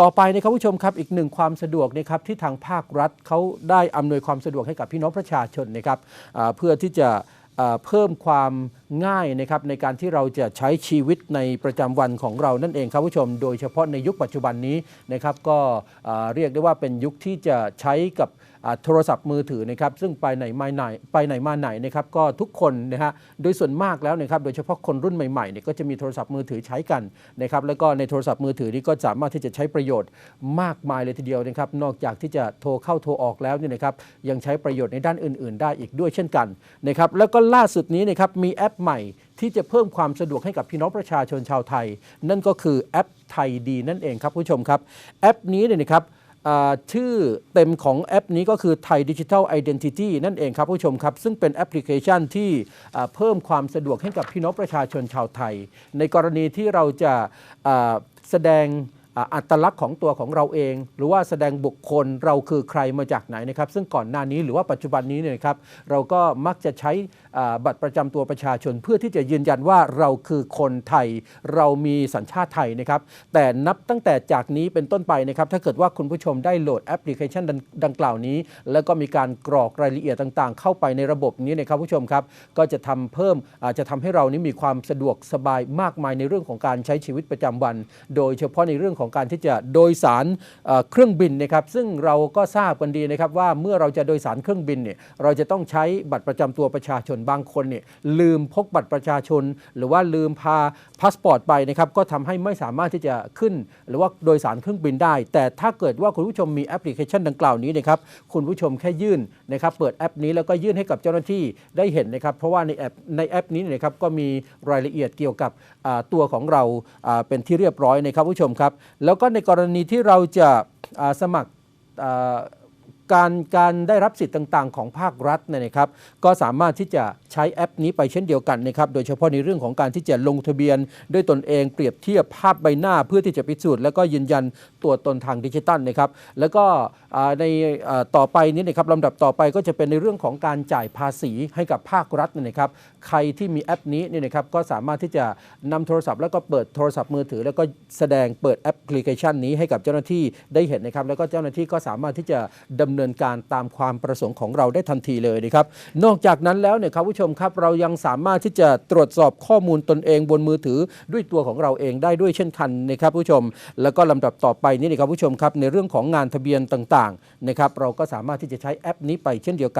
ต่อไปนะครับผู้ชมครับอีกหนึ่งความสะดวกนะครับที่ทางภาครัฐเขาได้อำนวยความสะดวกให้กับพี่น้องประชาชนนะครับเพื่อที่จะเพิ่มความง่ายนะครับในการที่เราจะใช้ชีวิตในประจำวันของเรานั่นเองครับผู้ชม โดยเฉพาะในยุคปัจจุบันนี้นะครับก็เรียกได้ว่าเป็นยุคที่จะใช้กับ โทรศัพท์มือถือนะครับซึ่งไปไหนมาไหนไปไหนมาไหนนะครับก็ทุกคนนะฮะโดยส่วนมากแล้วนะครับโดยเฉพาะคนรุ่นใหม่ๆเนี่ยก็จะมีโทรศัพท์มือถือใช้กันนะครับแล้วก็ในโทรศัพท์มือถือนี้ก็สามารถที่จะใช้ประโยชน์มากมายเลยทีเดียวนะครับนอกจากที่จะโทรเข้าโทรออกแล้วเนี่ยนะครับยังใช้ประโยชน์ในด้านอื่น ๆ ได้อีกด้วยเช่นกันนะครับแล้วก็ล่าสุดนี้นะครับมีแอปใหม่ที่จะเพิ่มความสะดวกให้กับพี่น้องประชาชนชาวไทย นั่นก็คือแอปไทยดีนั่นเองครับผู้ชมครับแอปนี้เนี่ยนะครับ ชื่อเต็มของแอปนี้ก็คือไทยดิจิทัลไอดีนิตี้นั่นเองครับผู้ชมครับ ซึ่งเป็นแอปพลิเคชันที่เพิ่มความสะดวกให้กับพี่น้องประชาชนชาวไทย ในกรณีที่เราจะแสดง อัตลักษณ์ของตัวของเราเอง หรือว่าแสดงบุคคลเราคือใครมาจากไหนนะครับ ซึ่งก่อนหน้านี้หรือว่าปัจจุบันนี้เนี่ยครับเราก็มักจะใช้บัตรประจำตัวประชาชน เพื่อที่จะยืนยันว่าเราคือคนไทย เรามีสัญชาติไทยนะครับ แต่นับตั้งแต่จากนี้เป็นต้นไปนะครับ ถ้าเกิดว่าคุณผู้ชมได้โหลดแอปพลิเคชันดังกล่าวนี้ แล้วก็มีการกรอกรายละเอียดต่างๆ เข้าไปในระบบนี้นะครับผู้ชมครับ ก็จะทำเพิ่มจะทำให้เรานี้มีความสะดวกสบายมากมายในเรื่องของการใช้ชีวิตประจำวัน โดยเฉพาะในเรื่องของของการที่จะโดยสารเครื่องบินนะครับซึ่งเราก็ทราบกันดีนะครับว่าเมื่อเราจะโดยสารเครื่องบินเนี่ยเราจะต้องใช้บัตรประจำตัวประชาชนบางคนเนี่ยลืมพกบัตรประชาชน หรือว่าลืมพาพาสปอร์ตไปนะครับก็ทำให้ไม่สามารถที่จะขึ้น หรือว่าโดยสารเครื่องบินได้ แต่ถ้าเกิดว่าคุณผู้ชมมีแอปพลิเคชันดังกล่าวนี้นะครับคุณผู้ชมแค่ยื่นนะครับเปิดแอปนี้แล้วก็ยื่นให้กับเจ้าหน้าที่ได้เห็นนะครับเพราะว่าในแอปในแอปนี้นะครับก็มีรายละเอียดเกี่ยวกับตัวของเราเป็นที่เรียบร้อยนะครับผู้ชมครับแล้วก็ในกรณีที่เราจะสมัคร การการได้รับสิทธิ์ต่าง ๆ ของภาครัฐเนี่ยนะครับ ก็สามารถที่จะใช้แอปนี้ไปเช่นเดียวกันนะครับ โดยเฉพาะในเรื่องของการที่จะลงทะเบียน ด้วยตนเองเปรียบเทียบภาพใบหน้าเพื่อที่จะพิสูจน์แล้วก็ยืนยันตัวตนทางดิจิตัลนะครับ แล้วก็ในต่อไปนี้นะครับลำดับต่อไปก็จะเป็นในเรื่องของการจ่ายภาษีให้กับภาครัฐเนี่ยนะครับ ใครที่มีแอปนี้เนี่ยนะครับก็สามารถที่จะนำโทรศัพท์แล้วก็เปิดโทรศัพท์มือถือ แล้วก็แสดงเปิดแอปพลิเคชันนี้ให้กับเจ้าหน้าที่ได้เห็นนะครับ แล้วก็เจ้าหน้าที่ก็สามารถที่จะดำเนินนินการตามความประสงค์ของเราได้ทันทีเลยนะครับ นอกจากนั้นแล้วเนี่ยครับผู้ชมครับเรายังสามารถที่จะตรวจสอบข้อมูลตนเองบนมือถือด้วยตัวของเราเองได้ด้วยเช่นกันนะครับผู้ชม แล้วก็ลำดับต่อไปนี้นะครับผู้ชมครับในเรื่องของงานทะเบียนต่างๆนะครับเราก็สามารถที่จะใช้แอปนี้ไปเช่นเดียวกัน